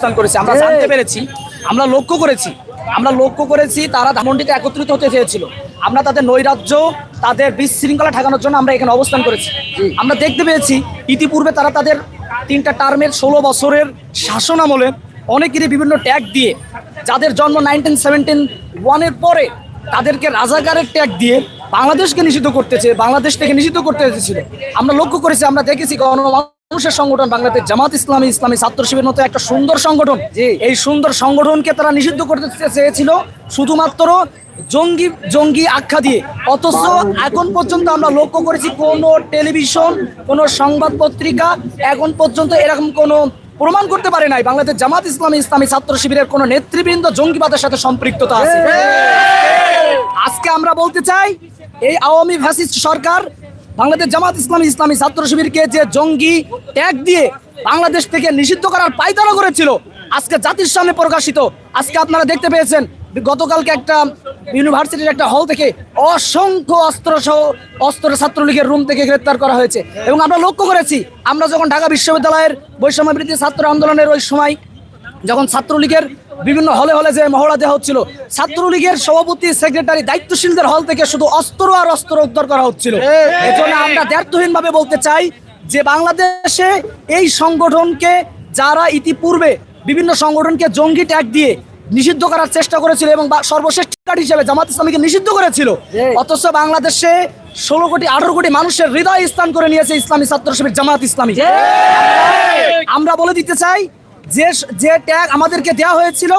অবস্থান করেছি। আমরা জানতে পেরেছি আমরা লক্ষ্য করেছি আমরা লক্ষ্য করেছি তারা ধানমন্ডিতে একত্রিত হতে চেয়েছিল। আমরা তাদের নৈরাজ্য তাদের বিশৃঙ্খলা ঠেকানোর জন্য আমরা এখানে অবস্থান করেছি। আমরা দেখতে পেয়েছি ইতিপূর্বে তারা তাদের তিনটা টার্মের ষোলো বছরের শাসন আমলে অনেকেরই বিভিন্ন ট্যাগ দিয়ে যাদের জন্ম নাইনটিন সেভেন্টিন ওয়ানের পরে তাদেরকে রাজাকারের ট্যাগ দিয়ে বাংলাদেশকে নিষিদ্ধ করতেছে বাংলাদেশ থেকে নিষিদ্ধ করতে চেয়েছিল। আমরা লক্ষ্য করেছি আমরা দেখেছি গণ মানুষের সংগঠন বাংলাদেশ জামাত ইসলামী ইসলামী ছাত্র শিবির মতো একটা সুন্দর সংগঠন। এই সুন্দর সংগঠনকে তারা নিষিদ্ধ করতে চেয়েছিল শুধুমাত্র জঙ্গি জঙ্গি আখ্যা দিয়ে। অথচ এখন পর্যন্ত আমরা লক্ষ্য করেছি কোনো টেলিভিশন কোনো সংবাদ পত্রিকা এখন পর্যন্ত এরকম কোনো প্রমাণ করতে পারে নাই। বাংলাদেশ জামাত ইসলামী ইসলামী ছাত্র শিবিরের কোনো নেতৃবৃন্দ জঙ্গিবাদের সাথে সম্পৃক্ততা আছে। আজকে আমরা বলতে চাই এই আওয়ামী ফ্যাসিস্ট সরকার বাংলাদেশ জামাত ইসলামী ইসলামী ছাত্র শিবিরকে যে জঙ্গি ট্যাগ দিয়ে বাংলাদেশ থেকে নিষিদ্ধ করার পায়তারা করেছিল, আজকে জাতির সামনে প্রকাশিত। আজকে আপনারা দেখতে পেয়েছেন, গতকালকে একটা ইউনিভার্সিটির একটা হল থেকে অসংখ্য অস্ত্র সহ অস্ত্র ছাত্রলীগের রুম থেকে গ্রেপ্তার করা হয়েছে। এবং আমরা লক্ষ্য করেছি, আমরা যখন ঢাকা বিশ্ববিদ্যালয়ের বৈষম্য বৃদ্ধি ছাত্র আন্দোলনের ওই সময়, যখন ছাত্রলীগের বিভিন্ন হলে হলে যে মহড়া দেওয়া হচ্ছিল ছাত্রলীগের সভাপতি সেক্রেটারি দায়িত্বশীলদের হল থেকে শুধু অস্ত্র আর অস্ত্র উদ্ধার করা হচ্ছিল। এজন্য আমরা দ্ব্যর্থহীন ভাবে বলতে চাই যে বাংলাদেশে এই সংগঠনকে যারা ইতিপূর্বে বিভিন্ন সংগঠনকে জঙ্গি ট্যাগ দিয়ে নিষিদ্ধ করার চেষ্টা করেছিল এবং সর্বশেষ টিকাট হিসেবে জামাত ইসলামীকে নিষিদ্ধ করেছিল অথচ বাংলাদেশে ষোলো কোটি আঠারো কোটি মানুষের হৃদয় স্থান করে নিয়েছে ইসলামী ছাত্র শিবির জামাত ইসলামী। আমরা বলে দিতে চাই যে যে ট্যাগ আমাদেরকে দেওয়া হয়েছিল,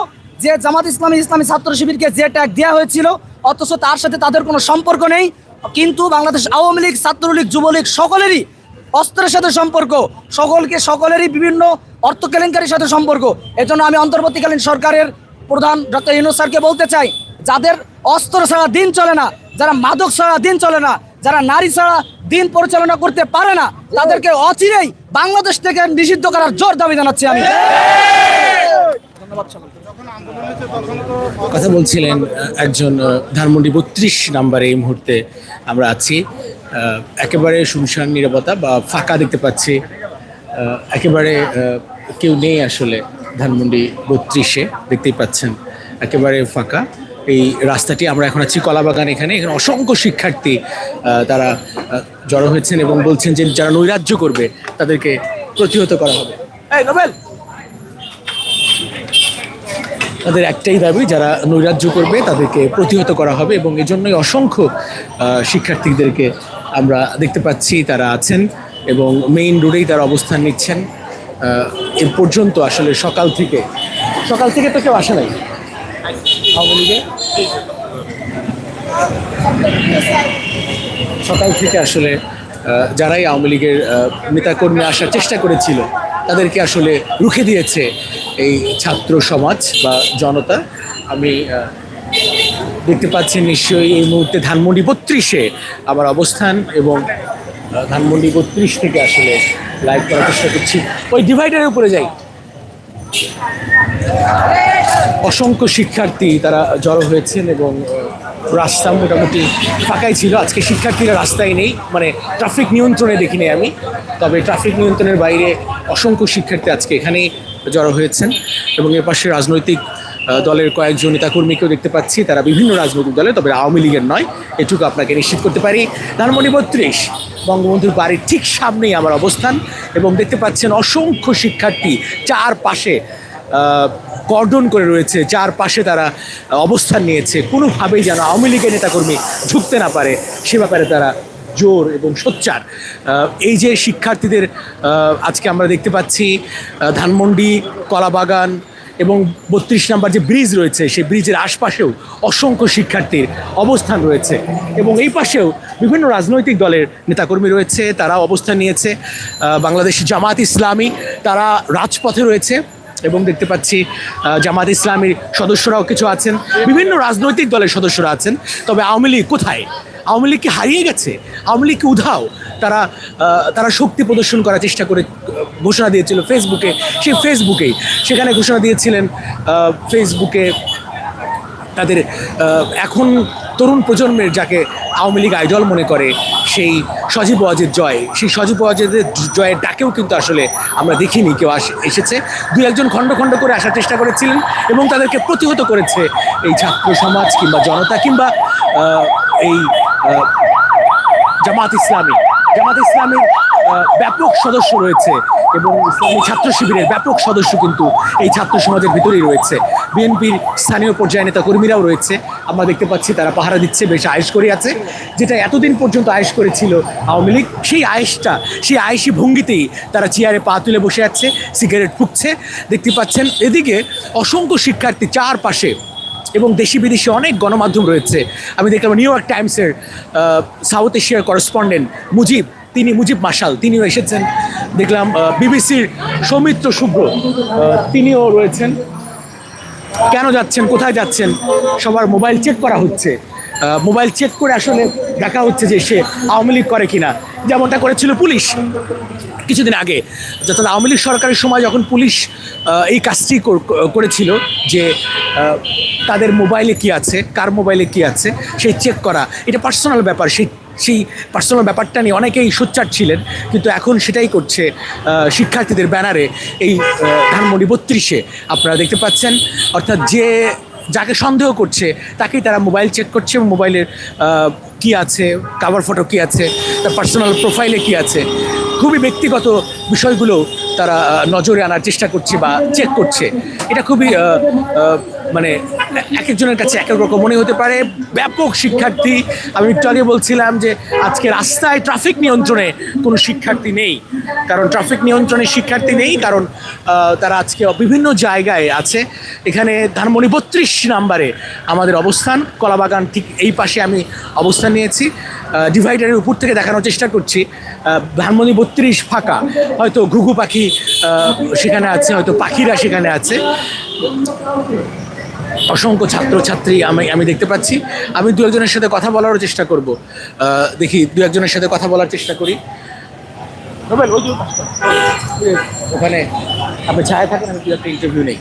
যে জামাত ইসলামী ইসলামী ছাত্র শিবিরকে যে ট্যাগ দেওয়া হয়েছিল, অথচ তার সাথে তাদের কোনো সম্পর্ক নেই। কিন্তু বাংলাদেশ আওয়ামী লীগ, ছাত্রলীগ, যুবলীগ সকলেরই অস্ত্রের সাথে সম্পর্ক, সকলকে সকলেরই বিভিন্ন অর্থ কেলেঙ্কারির সাথে সম্পর্ক। এজন্য আমি অন্তর্বর্তীকালীন সরকারের প্রধান ডক্টর ইউনুস স্যারকে বলতে চাই, যাদের অস্ত্র ছাড়া দিন চলে না, যারা মাদক ছাড়া দিন চলে না, যারা নারী ছাড়া দিন পরিচালনা করতে পারে না, তাদেরকে অচিরেই বাংলাদেশ থেকে নিষিদ্ধ করার জোর দাবি জানাচ্ছি আমি। কথা বলছিলেন একজন ধানমন্ডি বত্রিশ নাম্বারে এই মুহূর্তে আমরা আছি। একেবারে শুনশান নিরাপত্তা বা ফাঁকা দেখতে পাচ্ছি। একেবারে কেউ নেই আসলে ধানমন্ডি বত্রিশে, দেখতেই পাচ্ছেন, একেবারে ফাঁকা। এই রাস্তাটি আমরা এখন আছি কলাবাগান এখানে। এখানে অসংখ্য শিক্ষার্থী তারা জড়ো হয়েছেন এবং বলছেন যে যারা নৈরাজ্য করবে তাদেরকে প্রতিহত করা হবে। তাদের একটাই দাবি যারা নৈরাজ্য করবে তাদেরকে প্রতিহত করা হবে এবং এজন্যই অসংখ্য শিক্ষার্থীদেরকে আমরা দেখতে পাচ্ছি তারা আছেন এবং মেইন রোডেই তারা অবস্থান নিচ্ছেন। এ পর্যন্ত আসলে সকাল থেকে সকাল থেকে তো কেউ আসে নাই। সকাল থেকে আসলে যারাই আওয়ামী লীগের নেতাকর্মী আসার চেষ্টা করেছিল, তাদেরকে আসলে রুখে দিয়েছে এই ছাত্র সমাজ বা জনতা। আমি দেখতে পাচ্ছেন নিশ্চয়ই এই মুহূর্তে ধানমন্ডি বত্রিশে আমার অবস্থান এবং ধানমন্ডি বত্রিশ থেকে আসলে লাইভ করার চেষ্টা করছি। ওই ডিভাইডারের উপরে যাই। অসংখ্য শিক্ষার্থী তারা জড়ো হয়েছেন এবং রাস্তা মোটামুটি ফাঁকাই ছিল। আজকে শিক্ষার্থীরা রাস্তায় নেই মানে ট্রাফিক নিয়ন্ত্রণে দেখিনি আমি। তবে ট্রাফিক নিয়ন্ত্রণের বাইরে অসংখ্য শিক্ষার্থী আজকে এখানেই জড়ো হয়েছেন এবং এর পাশে রাজনৈতিক দলের কয়েকজন নেতাকর্মীকেও দেখতে পাচ্ছি। তারা বিভিন্ন রাজনৈতিক দলে, তবে আওয়ামী লীগের নয়। এটুকু আপনাকে নিশ্চিত করতে পারি। ধানমন্ডি বত্রিশ, বঙ্গবন্ধুর বাড়ির ঠিক সামনেই আমার অবস্থান এবং দেখতে পাচ্ছেন অসংখ্য শিক্ষার্থী চারপাশে কর্ডন করে রয়েছে। চারপাশে তারা অবস্থান নিয়েছে। কোনোভাবেই যেন আওয়ামী লীগের নেতাকর্মী ঢুকতে না পারে, সে ব্যাপারে তারা জোর এবং সোচ্চার। এই যে শিক্ষার্থীদের আজকে আমরা দেখতে পাচ্ছি ধানমন্ডি, কলাবাগান এবং বত্রিশ নাম্বার যে ব্রিজ রয়েছে, সেই ব্রিজের আশপাশেও অসংখ্য শিক্ষার্থীর অবস্থান রয়েছে। এবং এই পাশেও বিভিন্ন রাজনৈতিক দলের নেতাকর্মী রয়েছে, তারা অবস্থান নিয়েছে। বাংলাদেশ জামাত ইসলামী, তারা রাজপথে রয়েছে এবং দেখতে পাচ্ছি জামাত ইসলামীর সদস্যরাও কিছু আছেন। বিভিন্ন রাজনৈতিক দলের সদস্যরা আছেন। তবে আওয়ামী লীগ কোথায়? আওয়ামী লীগকে হারিয়ে গেছে, আওয়ামী লীগ কি উধাও। তারা তারা শক্তি প্রদর্শন করার চেষ্টা করে ঘোষণা দিয়েছিল ফেসবুকে, সেই ফেসবুকেই। সেখানে ঘোষণা দিয়েছিলেন ফেসবুকে তাদের এখন তরুণ প্রজন্মের যাকে আওয়ামী লীগ আইডল মনে করে, সেই সজীব ওয়াজের জয়। সেই সজীব ওয়াজের জয়ের ডাকেও কিন্তু আসলে আমরা দেখিনি, কেউ আস, এসেছে। দু একজন খণ্ড খণ্ড করে আসার চেষ্টা করেছিলেন এবং তাদেরকে প্রতিহত করেছে এই ছাত্র সমাজ কিংবা জনতা কিংবা এই জামাত ইসলামী। জামাত ইসলামের ব্যাপক সদস্য রয়েছে এবং ইসলামী ছাত্র শিবিরের ব্যাপক সদস্য কিন্তু এই ছাত্র সমাজের ভিতরেই রয়েছে। বিএনপির স্থানীয় পর্যায়ে নেতা কর্মীরাও রয়েছে। আমরা দেখতে পাচ্ছি তারা পাহারা দিচ্ছে, বেশ আয়েস করে আছে। যেটা এতদিন পর্যন্ত আয়েস করেছিল আওয়ামী লীগ, সেই আয়েসটা সেই আয়েসি ভঙ্গিতেই তারা চেয়ারে পা তুলে বসে আছে, সিগারেট ফুঁকছে। দেখতে পাচ্ছেন, এদিকে অসংখ্য শিক্ষার্থী চারপাশে এবং দেশি বিদেশি অনেক গণমাধ্যম রয়েছে। আমি দেখলাম নিউ ইয়র্ক টাইমসের সাউথ এশিয়ার করেসপন্ডেন্ট মুজিব, তিনি মুজিব মাসাল তিনিও এসেছেন। দেখলাম বিবিসির সৌমিত্র শুভ্র তিনিও রয়েছেন। কেন যাচ্ছেন? কোথায় যাচ্ছেন? সবার মোবাইল চেক করা হচ্ছে। মোবাইল চেক করে আসলে দেখা হচ্ছে যে সে আওয়ামী লীগ করে কিনা। যেমনটা করেছিল পুলিশ। কিছুদিন আগে যখন আওয়ামী লীগ সরকারের সময় যখন পুলিশ এই কাজটি করেছিল যে তাদের মোবাইলে কি আছে, কার মোবাইলে কি আছে, সেই চেক করা, এটা পার্সোনাল ব্যাপার, সেই সেই পার্সোনাল ব্যাপারটা নিয়ে অনেকেই সোচ্চার ছিলেন, কিন্তু এখন সেটাই করছে শিক্ষার্থীদের ব্যানারে এই ধানমন্ডি বত্রিশে। আপনারা দেখতে পাচ্ছেন, অর্থাৎ যে যাকে সন্দেহ করছে, তাকেই তারা মোবাইল চেক করছে এবং মোবাইলের কি আছে কাভার ফটো কি আছে, তার পার্সোনাল প্রোফাইলে কি আছে। খুবই ব্যক্তিগত বিষয়গুলো তারা নজরে আনার চেষ্টা করছে বা চেক করছে। এটা খুবই মানে এক একজনের কাছে এক এক রকম মনে হতে পারে। ব্যাপক শিক্ষার্থী, আমি একটু আগে বলছিলাম যে, আজকে রাস্তায় ট্রাফিক নিয়ন্ত্রণে কোনো শিক্ষার্থী নেই। কারণ ট্রাফিক নিয়ন্ত্রণে শিক্ষার্থী নেই, কারণ তারা আজকে বিভিন্ন জায়গায় আছে। এখানে ধানমণি বত্রিশ নাম্বারে আমাদের অবস্থান। কলাবাগান ঠিক এই পাশে আমি অবস্থান নিয়েছি। ডিভাইডারের উপর থেকে দেখানোর চেষ্টা করছি। ধানমণি বত্রিশ ফাঁকা। হয়তো ঘুঘু পাখি সেখানে আছে, হয়তো পাখিরা সেখানে আছে। অসংখ্য ছাত্রছাত্রী আমি আমি দেখতে পাচ্ছি। আমি দু একজনের সাথে কথা বলারও চেষ্টা করব। দেখি দু একজনের সাথে কথা বলার চেষ্টা করি। ওখানে আপনি ছায়া থাকেন আমি দু একটা ইন্টারভিউ নেই।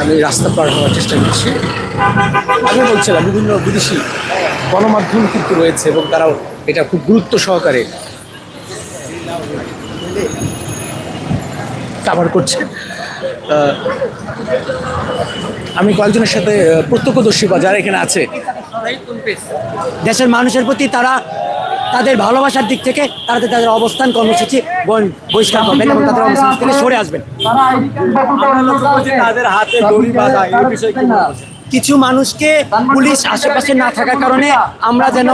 আমি রাস্তা পার হওয়ার চেষ্টা করছি। আমি বলছিলাম বিভিন্ন বিদেশি গণমাধ্যম কিন্তু রয়েছে এবং তারাও এটা খুব গুরুত্ব সহকারে কাভার করছে। আমি কয়েকজনের সাথে প্রত্যক্ষদর্শী বা যারা এখানে আছে দেশের মানুষের প্রতি তারা তাদের ভালোবাসার দিক থেকে তারা তাদের অবস্থান কর্মসূচি বহিষ্কার করবেন এবং তাদের অবস্থান থেকে সরে আসবেন তাদের হাতে দড়ি বাঁধা এই বিষয়ে? কিছু মানুষকে পুলিশ আশেপাশে না থাকার কারণে আমরা যেন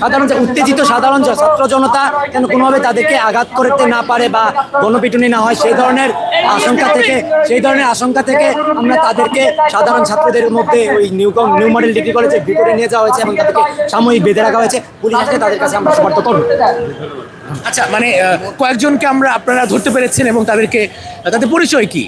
সাধারণ উত্তেজিত সাধারণ ছাত্র জনতা যেন কোনোভাবে তাদেরকে আঘাত করতে না পারে বা গণপিটুনি না হয়, সেই ধরনের আশঙ্কা থেকে, সেই ধরনের আশঙ্কা থেকে আমরা তাদেরকে সাধারণ ছাত্রদের মধ্যে ওই নিউ নিউ মডেল ডিগ্রি কলেজে ভিতরে নিয়ে যাওয়া হয়েছে এবং তাদেরকে সাময়িক বেঁধে রাখা হয়েছে। পুলিশ আসলে তাদের কাছে আমরা সমর্থ করব। আচ্ছা মানে কয়েকজনকে আমরা আপনারা ধরতে পেরেছেন এবং তাদেরকে, তাদের পরিচয় কি?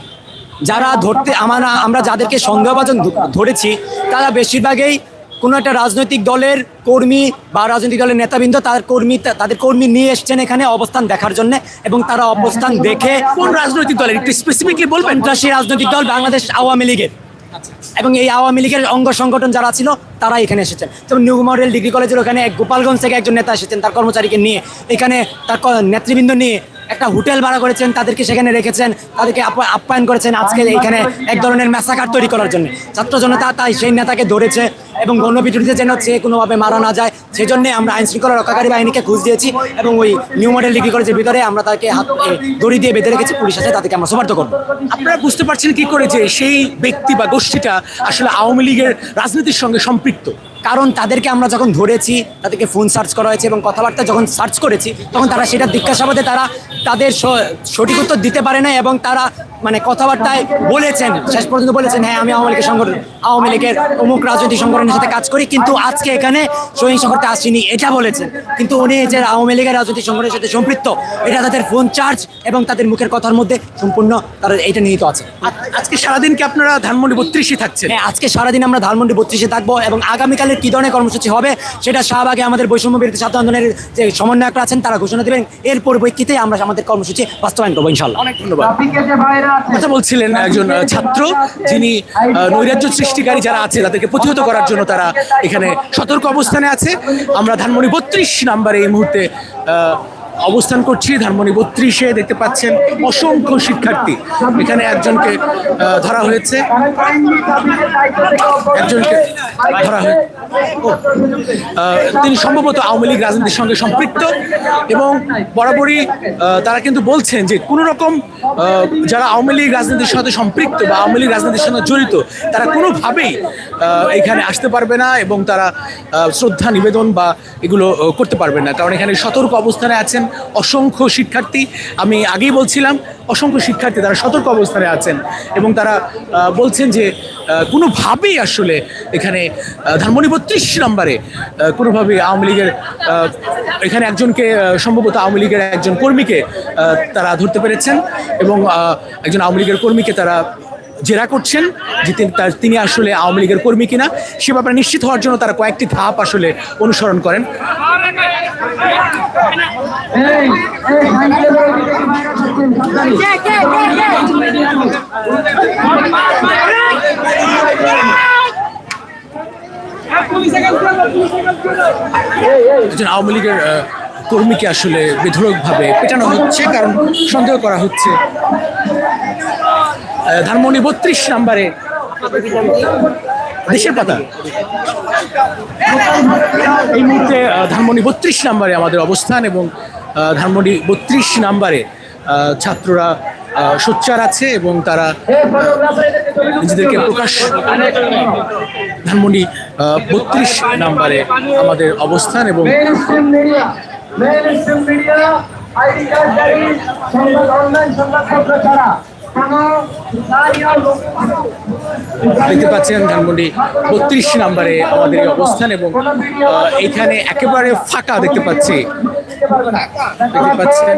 যারা ধরতে আমরা আমরা যাদেরকে সন্দেহভাজন ধরেছি তারা বেশিরভাগই কোনো একটা রাজনৈতিক দলের কর্মী বা রাজনৈতিক দলের নেতাবৃন্দ তার কর্মী তাদের কর্মী নিয়ে এসছেন এখানে অবস্থান দেখার জন্য এবং তারা অবস্থান দেখে কোন রাজনৈতিক দলের? একটু স্পেসিফিকলি বলবেন সন্ত্রাসী রাজনৈতিক দল বাংলাদেশ আওয়ামী লীগের। এবং এই আওয়ামী লীগের অঙ্গ সংগঠন যারা ছিল তারা এখানে এসেছেন। যেমন নিউ মডেল ডিগ্রি কলেজের ওখানে এক গোপালগঞ্জ থেকে একজন নেতা এসেছেন তার কর্মচারীকে নিয়ে। এখানে তার নেতৃবৃন্দ নিয়ে একটা হোটেল ভাড়া করেছেন, তাদেরকে সেখানে রেখেছেন, তাদেরকে আপ- আপ্যায়ন করেছেন আজকে এখানে এক ধরনের ম্যাসাকার তৈরি করার জন্য। ছাত্র জনতা তাই সেই নেতাকে ধরেছে। এবং গণপিটুনিতে যেন সে কোনোভাবে মারা না যায় সেই জন্য আমরা আইন শৃঙ্খলা রক্ষাকারী বাহিনীকে খুঁজ দিয়েছি এবং ওই নিউ মডেল ডিগ্রি কলেজের ভিতরে আমরা তাকে হাত দড়ি দিয়ে বেঁধে রেখেছি পুলিশ আছে তাদেরকে আমরা সমার্থ করব। আপনারা বুঝতে পারছেন কি করে যে সেই ব্যক্তি বা গোষ্ঠীটা আসলে আওয়ামী লীগের রাজনীতির সঙ্গে সম্পৃক্ত? কারণ তাদেরকে আমরা যখন ধরেছি তাদেরকে ফোন সার্চ করা হয়েছে এবং কথাবার্তা যখন সার্চ করেছি তখন তারা সেটা জিজ্ঞাসাবাদে তারা তাদের সঠিক উত্তর দিতে পারে না এবং তারা মানে কথাবার্তায় বলেছেন শেষ পর্যন্ত বলেছেন হ্যাঁ আমি আওয়ামী লীগের সংগঠন আওয়ামী লীগের অমুক রাজনৈতিক সংগঠনের সাথে কাজ করি কিন্তু আজকে এখানে সহিংস করতে আসিনি। এটা বলেছেন। কিন্তু উনি যে আওয়ামী লীগের রাজনৈতিক সংগঠনের সাথে সম্পৃক্ত এটা তাদের ফোন চার্জ এবং তাদের মুখের কথার মধ্যে সম্পূর্ণ তারা এটা নিহিত আছে। আজকে সারাদিন কি আপনারা ধানমন্ডি বত্রিশে থাকছেন? হ্যাঁ আজকে সারাদিন আমরা ধানমন্ডি বত্রিশে থাকব এবং আগামীকালের কী ধরনের কর্মসূচি হবে সেটা শাহবাগে আমাদের বৈষম্য বিরোধী ছাত্র আন্দোলনের যে সমন্বয়করা আছেন তারা ঘোষণা দেবেন। এর পরিপ্রেক্ষিতে আমরা আমাদের কর্মসূচি বাস্তবায়ন করব ইনশাল্লাহ অনেক ধন্যবাদ। কথা বলছিলেন একজন ছাত্র যিনি নৈরাজ্য সৃষ্টিকারী যারা আছে তাদেরকে প্রতিহত করার জন্য তারা এখানে সতর্ক অবস্থানে আছে। আমরা ধানমণি বত্রিশ নাম্বারে এই মুহূর্তে অবস্থান করছি, ধানমন্ডি বত্রিশে দেখতে পাচ্ছেন অসংখ্য শিক্ষার্থী। এখানে একজনকে ধরা হয়েছে। একজনকে ধরা হয়েছে। তিনি সম্ভবত আওয়ামী লীগ রাজনীতির সঙ্গে সম্পৃক্ত এবং বরাবরই তারা কিন্তু বলছেন যে কোনো রকম যারা আওয়ামী লীগ রাজনীতির সাথে সম্পৃক্ত বা আওয়ামী লীগ রাজনীতির সঙ্গে জড়িত, তারা কোনোভাবেই এখানে আসতে পারবে না এবং তারা শ্রদ্ধা নিবেদন বা এগুলো করতে পারবে না। কারণ এখানে সতর্ক অবস্থানে আছেন অসংখ্য শিক্ষার্থী। আমি আগেই বলছিলাম, অসংখ্য শিক্ষার্থী তারা সতর্ক অবস্থানে আছেন এবং তারা বলছেন যে কোনোভাবেই আসলে এখানে ধানমন্ডি বত্রিশ নম্বরে কোনোভাবে আওয়ামী লীগের এখানে একজনকে সম্ভবত আওয়ামী লীগের একজন কর্মীকে তারা ধরতে পেরেছেন এবং একজন আওয়ামী লীগের কর্মীকে তারা জেরা করছেন যে তিনি আসলে আওয়ামী লীগের কর্মী কিনা, সে ব্যাপারে নিশ্চিত হওয়ার জন্য তারা কয়েকটি ধাপ আসলে অনুসরণ করেন। আওয়ামী লীগের কর্মীকে আসলে বেধড়কভাবে পেটানো হচ্ছে, কারণ সন্দেহ করা হচ্ছে ধানমন্ডি বত্রিশ নাম্বারে দেশের পাতা। এই মুহূর্তে ধানমন্ডি বত্রিশ নাম্বারে আমাদের অবস্থান এবং ধানমন্ডি বত্রিশ নাম্বারে ছাত্ররা সোচ্চার আছে এবং তারা নিজেদেরকে প্রকাশ ধানমন্ডি বত্রিশ নাম্বারে আমাদের অবস্থান এবং mainstream media, mainstream দেখতে পাচ্ছেন ধানমন্ডি বত্রিশ নাম্বারে আমাদের এই অবস্থান এবং এখানে একেবারে ফাঁকা দেখতে পাচ্ছি। দেখতে পাচ্ছেন।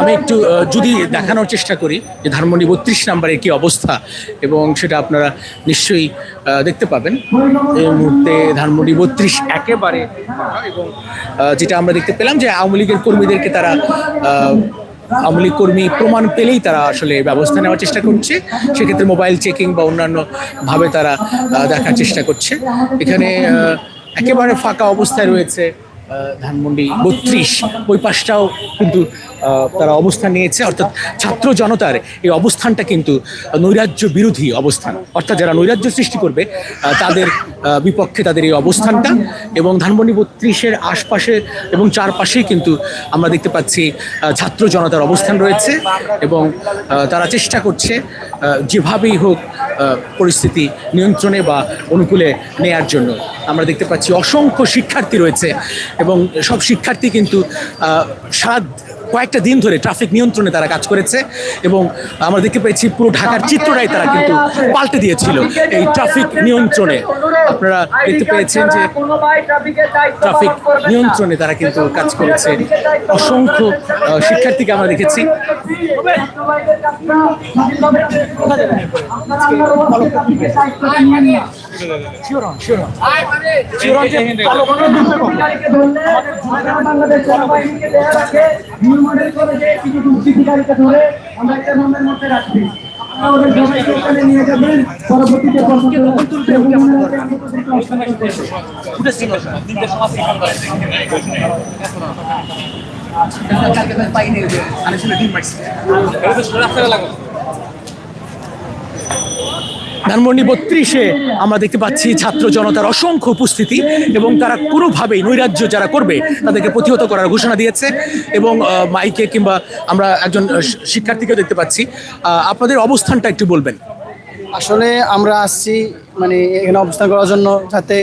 আমি একটু যদি দেখানোর চেষ্টা করি যে ধানমন্ডি বত্রিশ নাম্বারের কি অবস্থা এবং সেটা আপনারা নিশ্চয়ই দেখতে পাবেন। এই মুহূর্তে ধানমন্ডি বত্রিশ একেবারে এবং যেটা আমরা দেখতে পেলাম যে আওয়ামী লীগের কর্মীদেরকে তারা আওয়ামী লীগ কর্মী প্রমাণ পেলেই তারা আসলে ব্যবস্থা নেওয়ার চেষ্টা করছে। সেক্ষেত্রে মোবাইল চেকিং বা অন্যান্য ভাবে তারা দেখার চেষ্টা করছে। এখানে একেবারে ফাঁকা অবস্থায় রয়েছে। ধানমন্ডি বত্রিশ, ওই পাশটাও কিন্তু তারা অবস্থান নিয়েছে। অর্থাৎ ছাত্র জনতার এই অবস্থানটা কিন্তু নৈরাজ্য বিরোধী অবস্থান। অর্থাৎ যারা নৈরাজ্য সৃষ্টি করবে তাদের বিপক্ষে তাদের এই অবস্থানটা এবং ধানমন্ডি বত্রিশের আশপাশে এবং চারপাশেই কিন্তু আমরা দেখতে পাচ্ছি ছাত্র জনতার অবস্থান রয়েছে এবং তারা চেষ্টা করছে যেভাবেই হোক পরিস্থিতি নিয়ন্ত্রণে বা অনুকূলে নেয়ার জন্য। আমরা দেখতে পাচ্ছি অসংখ্য শিক্ষার্থী রয়েছে এবং সব শিক্ষার্থী কিন্তু সারা কয়েকটা দিন ধরে ট্রাফিক নিয়ন্ত্রণে তারা কাজ করেছে এবং আমরা দেখতে পেয়েছি পুরো ঢাকার চিত্রটাই তারা কিন্তু পাল্টে দিয়েছিল এই ট্রাফিক নিয়ন্ত্রণে। আপনারা দেখতে পেয়েছেন যে ট্রাফিক নিয়ন্ত্রণে তারা কিন্তু কাজ করেছে। অসংখ্য শিক্ষার্থীকে আমরা দেখেছি। ধরে আমরা একটা রুমের মধ্যে রাখছি আপনারা সবাইকে ওখানে নিয়ে যাবেন পরবর্তীতে ধানমন্ডি বত্রিশে আমরা দেখতে পাচ্ছি ছাত্র জনতার অসংখ্য উপস্থিতি এবং তারা কোনোভাবেই নৈরাজ্য যারা করবে তাদেরকে প্রতিহত করার ঘোষণা দিয়েছে এবং মাইকে কিংবা আমরা একজন শিক্ষার্থীকেও দেখতে পাচ্ছি আপনাদের অবস্থানটা একটু বলবেন আসলে আমরা আসছি মানে এখানে অবস্থান করার জন্য যাতে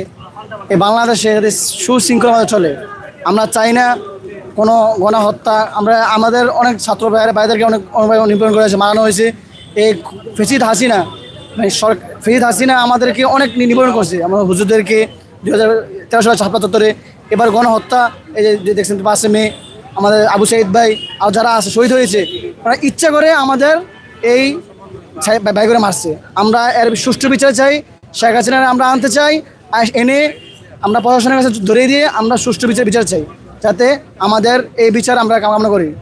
এই বাংলাদেশে যাতে সুশৃঙ্খলভাবে চলে আমরা চাই না কোনো গণহত্যা আমরা আমাদের অনেক ছাত্র ভাইয়েরা ভাইদেরকে অনেক অনেকভাবে নিপীড়ন করেছে মারানো হয়েছে এই ফেসিদ হাসিনা মানে ফেসিদ হাসিনা আমাদেরকে অনেক নিপীড়ন করছে। আমাদের হুজুরদেরকে দু হাজার তেরো সালে ছাত্র চত্বরে এবার গণহত্যা, এই যে- দেখছেন পাশে মেয়ে আমাদের আবু সাইদ ভাই আর যারা আছে, শহীদ হয়েছে, ওরা ইচ্ছা করে আমাদের এই বাই করে মারছে। আমরা এর সুষ্ঠু বিচার চাই, শেখ হাসিনার আমরা আনতে চাই এনে আমরা প্রশাসনের কাছে ধরে দিয়ে আমরা সুষ্ঠু বিচার বিচার চাই, যাতে আমাদের এই বিচার আমরা কামনা করি।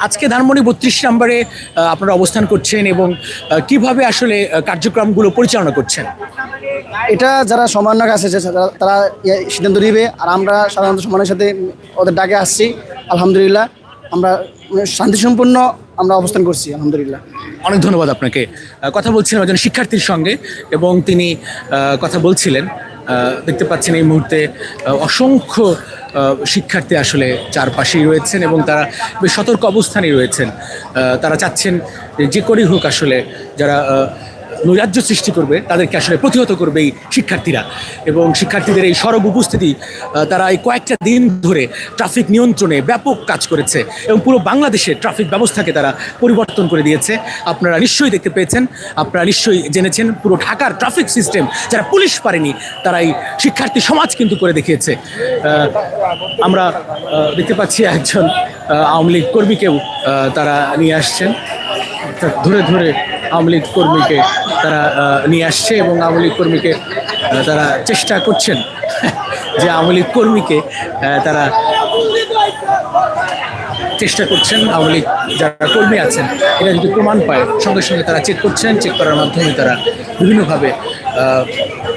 আজকে ধানমন্ডি বত্রিশ নম্বরে আপনারা অবস্থান করছেন এবং কীভাবে আসলে কার্যক্রমগুলো পরিচালনা করছেন? এটা যারা সমন্বয়ক আছে তারা- ইয়ে সিদ্ধান্ত নিবে আর আমরা সাধারণত সমন্বয়ের সাথে ওদের ডাকে আসছি আলহামদুলিল্লাহ। আমরা শান্তিসম্পন্ন আমরা অবস্থান করছি আলহামদুলিল্লাহ। অনেক ধন্যবাদ আপনাকে। কথা বলছিলাম একজন শিক্ষার্থীর সঙ্গে এবং তিনি কথা বলছিলেন। দেখতে পাচ্ছেন এই মুহূর্তে অসংখ্য শিক্ষার্থী আসলে চারপাশেই রয়েছেন এবং তারা বেশ সতর্ক অবস্থানেই রয়েছেন। তারা চাচ্ছেন যে করেই হোক আসলে যারা নৈরাজ্য সৃষ্টি করবে তাদেরকে আসলে প্রতিহত করবে এই শিক্ষার্থীরা। এবং শিক্ষার্থীদের এই সরব উপস্থিতি তারা এই কয়েকটা দিন ধরে ট্রাফিক নিয়ন্ত্রণে ব্যাপক কাজ করেছে এবং পুরো বাংলাদেশের ট্রাফিক ব্যবস্থাকে তারা পরিবর্তন করে দিয়েছে। আপনারা নিশ্চয়ই দেখতে পেয়েছেন, আপনারা নিশ্চয়ই জেনেছেন, পুরো ঢাকার ট্রাফিক সিস্টেম যারা পুলিশ পারেনি, তারা এই শিক্ষার্থী সমাজ কিন্তু করে দেখিয়েছে। আমরা দেখতে পাচ্ছি একজন আওয়ামী লীগ কর্মীকেও তারা নিয়ে আসছেন। ধরে ধরে আওয়ামী লীগ কর্মীকে তারা নিয়ে আসছে এবং আওয়ামী লীগ কর্মীকে তারা চেষ্টা করছেন যে আওয়ামী লীগ কর্মীকে তারা চেষ্টা করছেন, আওয়ামী লীগ যারা কর্মী আছেন এটা যদি প্রমাণ পায়, সঙ্গে সঙ্গে তারা চেক করছেন চেক করার মাধ্যমে তারা বিভিন্নভাবে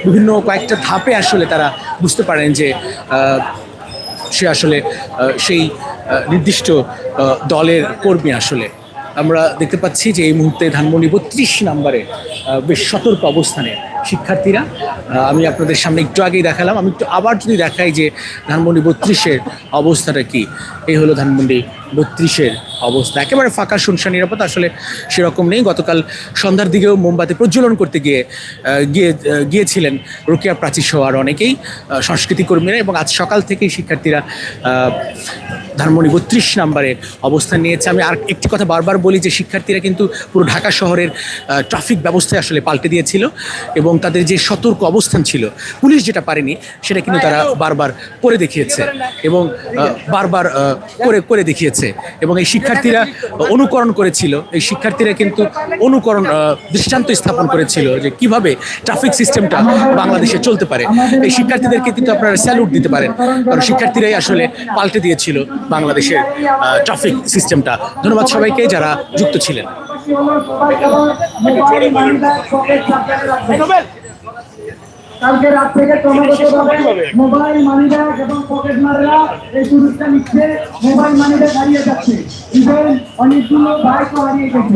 বিভিন্ন কয়েকটা ধাপে আসলে তারা বুঝতে পারেন যে সে আসলে সেই নির্দিষ্ট দলের কর্মী আসলে। আমরা দেখতে পাচ্ছি যে এই মুহূর্তে ধানমন্ডি বত্রিশ নাম্বারে বেশ সতর্ক অবস্থানে। শিক্ষার্থীরা। আমি আপনাদের সামনে একটু আগেই দেখালাম। আমি একটু আবার যদি দেখাই যে ধানমন্ডি বত্রিশের অবস্থাটা কি, এই হলো ধানমন্ডি বত্রিশের অবস্থা। একেবারে ফাঁকা, শুনশান নিরাপত্তা আসলে সেরকম নেই। গতকাল সন্ধ্যার দিকেও মোমবাতি প্রজ্বলন করতে গিয়ে গিয়ে গিয়েছিলেন রোকেয়া প্রাচীর সহ আর অনেকেই সংস্কৃতি কর্মীরা এবং আজ সকাল থেকেই শিক্ষার্থীরা ধানমণি বত্রিশ নাম্বারে অবস্থান নিয়েছে। আমি আর একটি কথা বারবার বলি যে, শিক্ষার্থীরা কিন্তু পুরো ঢাকা শহরের ট্রাফিক ব্যবস্থায় আসলে পাল্টে দিয়েছিল এবং তাদের যে সতর্ক অবস্থান ছিল, পুলিশ যেটা পারেনি, সেটা কিন্তু তারা বারবার করে দেখিয়েছে এবং বারবার করে করে দেখিয়েছে এবং এই শিক্ষার্থীরা অনুকরণ করেছিল। এই শিক্ষার্থীরা কিন্তু অনুকরণ দৃষ্টান্ত স্থাপন করেছিল যে কীভাবে ট্রাফিক সিস্টেমটা বাংলাদেশে চলতে পারে। এই শিক্ষার্থীদেরকে কিন্তু আপনারা স্যালুট দিতে পারেন। কারণ শিক্ষার্থীরাই আসলে পাল্টে দিয়েছিল বাংলাদেশের ট্রাফিক সিস্টেমটা। ধন্যবাদ সবাইকে যারা যুক্ত ছিলেন। মোবাইল মানি ব্যাগ কালকে রাত থেকে মোবাইল মানি এবং পকেট মারেরা এই পুরস্কার নিচ্ছে মোবাইল মানি ব্যাগ হারিয়ে যাচ্ছে। ইভেন অনেকগুলো বাইকও হারিয়ে গেছে।